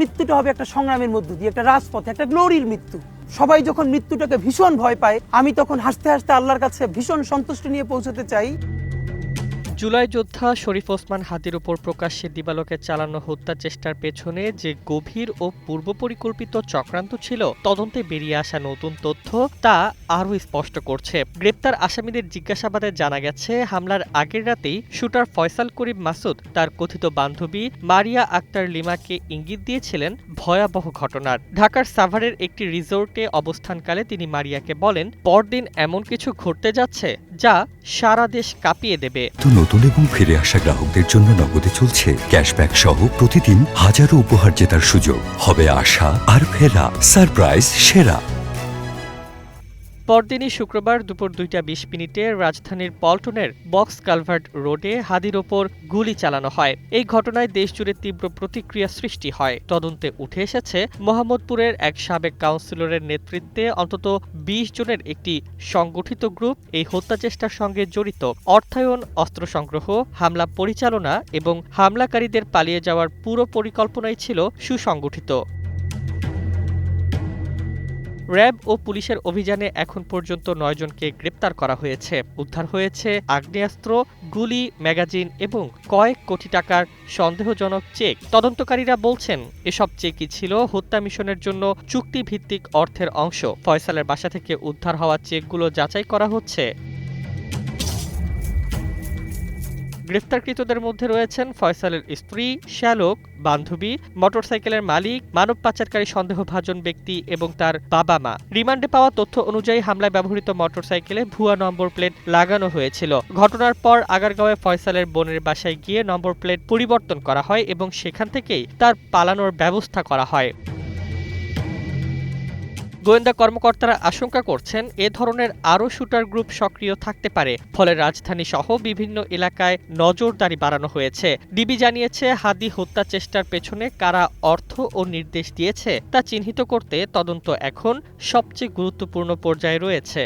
মৃত্যুটা হবে একটা সংগ্রামের মধ্য দিয়ে, একটা রাজপথে, একটা গ্লোরির মৃত্যু। সবাই যখন মৃত্যুটাকে ভীষণ ভয় পায়, আমি তখন হাসতে হাসতে আল্লাহর কাছে ভীষণ সন্তুষ্টি নিয়ে পৌঁছতে চাই। জুলাই যোদ্ধা শরীফ ওসমান হাদির উপর প্রকাশ্যে দিবালোকে চালানো হত্যা চেষ্টার পেছনে যে গভীর ও পূর্ব পরিকল্পিত চক্রান্ত ছিল, তদন্তে বেরিয়ে আসা নতুন তথ্য তা আরও স্পষ্ট করছে। গ্রেপ্তার আসামিদের জিজ্ঞাসাবাদে জানা গেছে, হামলার আগের রাতেই শুটার ফয়সাল করিম মাসুদ, তার কথিত বান্ধবী মারিয়া আক্তার লিমাকে ইঙ্গিত দিয়েছিলেন ভয়াবহ ঘটনার। ঢাকার সাভারের একটি রিসোর্টে অবস্থানকালে তিনি মারিয়াকে বলেন, পরদিন এমন কিছু ঘটতে যাচ্ছে যা সারা দেশ কাঁপিয়ে দেবে। তো নতুন এবং ফিরে আসা গ্রাহকদের জন্য নগদে চলছে ক্যাশব্যাক সহ প্রতিদিন হাজারো উপহার জেতার সুযোগ। হবে আশা আর ফেরা, সারপ্রাইজ, সেরা। পরদিনই শুক্রবার দুপুর দুইটা বিশ মিনিটে রাজধানীর পল্টনের বক্স কালভার্ট রোডে হাদির ওপর গুলি চালানো হয়। এই ঘটনায় দেশজুড়ে তীব্র প্রতিক্রিয়া সৃষ্টি হয়। তদন্তে উঠে এসেছে, মোহাম্মদপুরের এক সাবেক কাউন্সিলরের নেতৃত্বে অন্তত বিশ জনের একটি সংগঠিত গ্রুপ এই হত্যা চেষ্টার সঙ্গে জড়িত। অর্থায়ন অস্ত্র সংগ্রহ হামলা পরিচালনা এবং হামলাকারীদের পালিয়ে যাওয়ার পুরো পরিকল্পনাই ছিল সুসংগঠিত। র্যাব ও পুলিশের অভিযানে এখন পর্যন্ত নয়জনকে গ্রেপ্তার করা হয়েছে। উদ্ধার হয়েছে আগ্নেয়াস্ত্র, গুলি, ম্যাগাজিন এবং কয়েক কোটি টাকার সন্দেহজনক চেক। তদন্তকারীরা বলছেন, এসব চেকই ছিল হত্যা মিশনের জন্য চুক্তিভিত্তিক অর্থের অংশ। ফয়সালের বাসা থেকে উদ্ধার হওয়া চেকগুলো যাচাই করা হচ্ছে। গ্রেফতারকৃতদের মধ্যে রয়েছেন ফয়সালের স্ত্রী, শ্যালক, বান্ধবী, মোটরসাইকেলের মালিক, মানব পাচারকারী সন্দেহভাজন ব্যক্তি এবং তার বাবা মা রিমান্ডে পাওয়া তথ্য অনুযায়ী হামলায় ব্যবহৃত মোটরসাইকেলে ভুয়া নম্বর প্লেট লাগানো হয়েছিল। ঘটনার পর আগারগাঁওয়ে ফয়সালের বোনের বাসায় গিয়ে নম্বর প্লেট পরিবর্তন করা হয় এবং সেখান থেকেই তার পালানোর ব্যবস্থা করা হয়। গোয়েন্দা কর্মকর্তারা আশঙ্কা করছেন এ ধরনের আরও শুটার গ্রুপ সক্রিয় থাকতে পারে। ফলে রাজধানী সহ বিভিন্ন এলাকায় নজরদারি বাড়ানো হয়েছে। ডিবি জানিয়েছে, হাদি হত্যা চেষ্টার পেছনে কারা অর্থ ও নির্দেশ দিয়েছে তা চিহ্নিত করতে তদন্ত এখন সবচেয়ে গুরুত্বপূর্ণ পর্যায়ে রয়েছে।